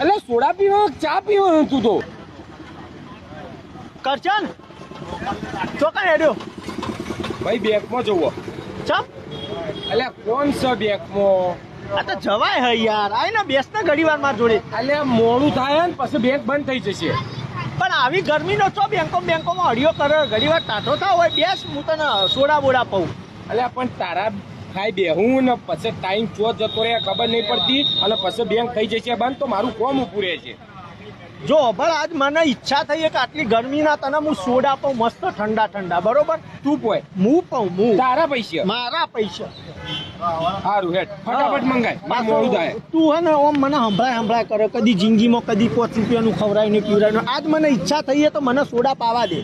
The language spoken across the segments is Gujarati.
એટલે સોડા પીવો ચા પીવો તું તો. કરશન? ચોકન હેડ્યો. ભાઈ બેંકમાં જવો ચમ? એટલે કોણ છે બેંકમાં? આ તો જવાય હે યાર. આય ને બેસ ને ઘડી વાર માર જોડે. એટલે મોડું થાય ને પછી બેંક બંધ થઈ જશે. પણ આવી ગરમીનો છો બેંકો બેંકોમાં અડિયો કરે? ઘડી વાર ટાઢો થાવ હોય બેસ હું તને સોડા બોડા પાઉં. એટલે પણ તારા ખાઈ બેહું ને પછી ટાઈમ ચો જતો રહે ખબર નહીં પડતી. અને પછી બેંક થઈ જશે બંધ તો મારું કોમ ઊભું રહે છે. જો પણ આજ મને ઈચ્છા થઈ કે આટલી ગરમીના તને હું સોડા પાઉં મસ્ત ઠંડા ઠંડા બરોબર? તું પોય હું પઉં હું. તારા પૈસા. મારા પૈસા. સારું હેઠ. ફટાફટ મંગાય. મારે મોડું થાય. તું હે ને ઓમ મને હંભળાય હંભળાય કરે. કદી જિંદગીમાં કદી પાંચ રૂપિયાનું ખવડાય ને પીવડાય આજ મને ઈચ્છા થઈ તો મને સોડા પાવા દે.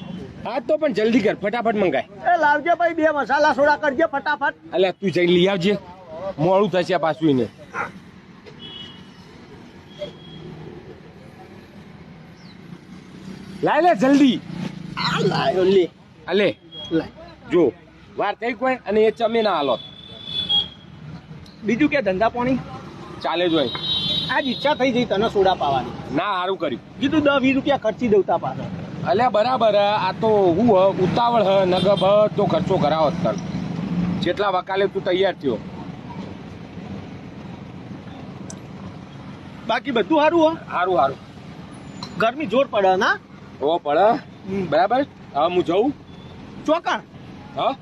હા તો પણ જલ્દી કર ફટાફટ મંગાય. એ લાવજે ભાઈ બે મસાલા સોડા કરજે ફટાફટ. એટલે તું જઈ લઈ આવજે. મોડું થશે પાછું એને. લાય લે જલ્દી. આ લાયો લે. અલે. લાય. જો વાર થઈ કોઈ અને એ ચમે ના હાલો. બીજું કે ધંધા પાણી? ચાલે જોઈ આજ ઈચ્છા થઈ ગઈ તને સોડા પાવાની. ના સારું કર્યું. કીધું દસ વીસ રૂપિયા ખર્ચી દઉં તા પાછળ. અલ્યા બરાબર. આ તો હું ઉતાવળ હ નગર બધો ખર્ચો કરાવો જ જેટલા વકાલે તું તૈયાર થયો. બાકી બધું સારું હો? સારું સારું ગરમી જોર પડે ના ઓ પડે. બરાબર? હા હું જઉં. ચોકણ? હા.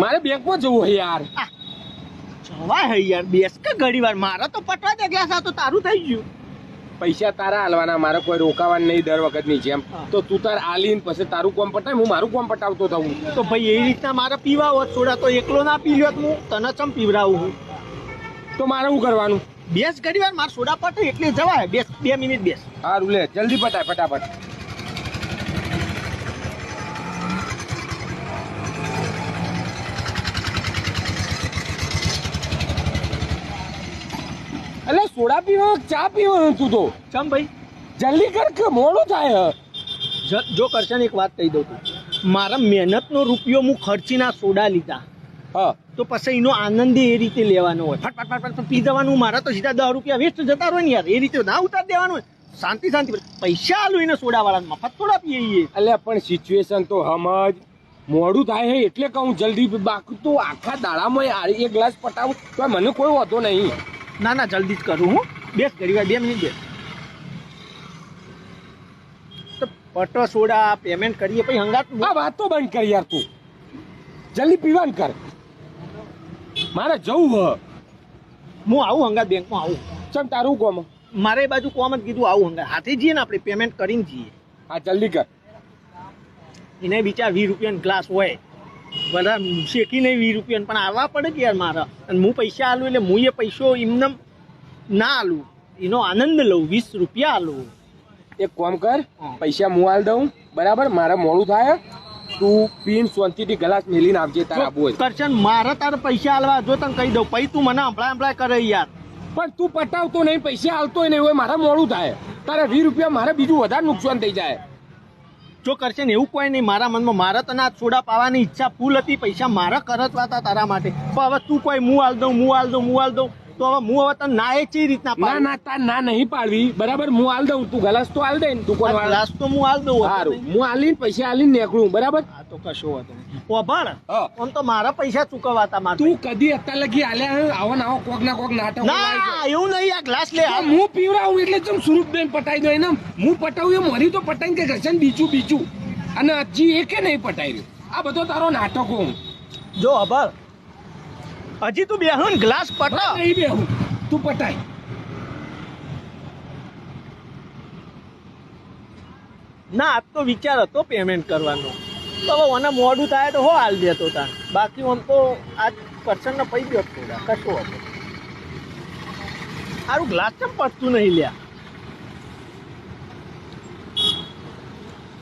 મારે બેંકમાં જવું હે યાર. જવાય હે યાર બેસ કે ઘડી વાર મારા તો પટવા દે ગ્લાસ આ તો તારું થઈ ગયું. પૈસા તારા હાલવાના મારે કોઈ રોકાવાનું નહીં દર વખતની જેમ. તો તું તાર આલીન પછી તારું કોમ પટાય હું મારું કોમ પટાવતો થવું તો ભાઈ એ રીતના મારે પીવા હોત સોડા તો એકલો ના પી લ્યો હું તને ચમ પીવડાવું હું? તો મારે શું કરવાનું? બેસ ઘડી વાર મારે સોડા પટે એટલે જવાય. બેસ બે મિનિટ બેસ. સારું લે જલ્દી પટાય ફટાફટ. એટલે સોડા પીવો ચા પીવો તું તો. ચમ ભાઈ? જલ્દી કર કે મોડું થાય. જ- જો કરશન એક વાત કહી દઉં તું. મારા મહેનતનો રૂપિયો હું ખર્ચીના સોડા લીધા. હા. તો પછી એનો આનંદ એ રીતે લેવાનો હોય. ફટ ફટ ફટ ફટ પી જવાનું. મારા તો સીધા દસ રૂપિયા વેસ્ટ જતા રહો ને યાર. એ રીતે ના ઉતાર દેવાનું હોય. શાંતિ શાંતિ. પૈસા આલું એને સોડા વાળા મફત થોડા પીએ. એટલે પણ સિચ્યુએશન તો સમજ મોડું થાય હે એટલે કહું જલ્દી બાકી તો આખા દાડામાં એ એક ગ્લાસ પટાવું. તો મને કોઈ વાંધો નહીં. ના ના જલ્દી જ કરું હું. બેસ ઘડી વાર બે મિનિટ બેસ. તો પટો સોડા પેમેન્ટ કરીએ પછી હંગાત આ વાત તો બંધ કર યાર તું. જલ્દી પીવાન કર. મારે જવું હ. હું આવું હંગાત બેંકમાં આવું. ચમ તારું કોમ? મારે એ બાજુ કોમ જ કીધું આવું હંગાત. હાથે જઈએ ને આપણે પેમેન્ટ કરીને જઈએ. હા જલ્દી કર. એને બિચાર વીસ રૂપિયાનો ગ્લાસ હોય. બધા શેકી નહીં વીસ રૂપિયા પણ આવવા પડે કે યાર મારા? અને હું પૈસા આલું એટલે હું એ પૈસો એમને ના આલું. એનો આનંદ લઉં વીસ રૂપિયા આલું. એક કામ કર પૈસા હું આલ દઉં. બરાબર? મારે મોડું થાય. તું પીન શાંતિથી ગ્લાસ મેલીને આવજે તારા બોલ. કરશન મારે તારે પૈસા આલવા જો તને કહી દઉં પછી તું મને હંભળાય હંભળાય કરે યાર. પણ તું પટાવતો નહીં પૈસા આલતો નહીં હોય મારે મોડું થાય. તારે વીસ રૂપિયા મારે બીજું વધારે નુકસાન થઈ જાય. જો કરશે ને એવું કોઈ નહીં. મારા મનમાં મારા તને આ સોડા પાવાની ઈચ્છા ફૂલ હતી, પૈસા મારા ખર્ચવા હતા તારા માટે. પણ હવે તું કોઈ, મું હાલ દઉં, મું હાલ દઉં, મું હાલ દઉં. તો હવે હું હવે તને ના એ ચી રીતના ના ના તાર ના નહીં પાડવી. બરાબર હું આલ દઉં. તું ગલાસ તો હાલ દે ને દુકાન વાળા? ગ્લાસ તો હું હાલ દઉં સારું. હું આલીને પૈસા આલીને નીકળું બરાબર? આ તો કશો વાંધો નહીં. ઓભાળ હા. તો મારા પૈસા ચૂકવાતા મારે તું કદી અત્યાર લગી આલ્યા આવો ના આવો કોક ના કોક નાટક ના એવું નહીં આ ગ્લાસ લે હું પીવરાવું એટલે ચમ સુરૂપ બેન પટાઈ દો એને હું પટાવું એ મારી તો પટાઈ કે ઘર્ષણ બીજું બીજું અને હજી એકે નહીં પટાઈ રહ્યું? આ બધો તારો નાટકો હું. જો અભળ હજી તું બેહું ને ગ્લાસ પટ. નહીં બેહું. તું પટાય. ના આજ તો વિચાર હતો પેમેન્ટ કરવાનો. તો હવે મને મોડું થાય તો હો હાલ દેતો તા બાકી આમ તો આજ પર્સનને પૈ ગયો કશું કશો હતો. સારું ગ્લાસ કેમ પડતું નહીં લ્યા?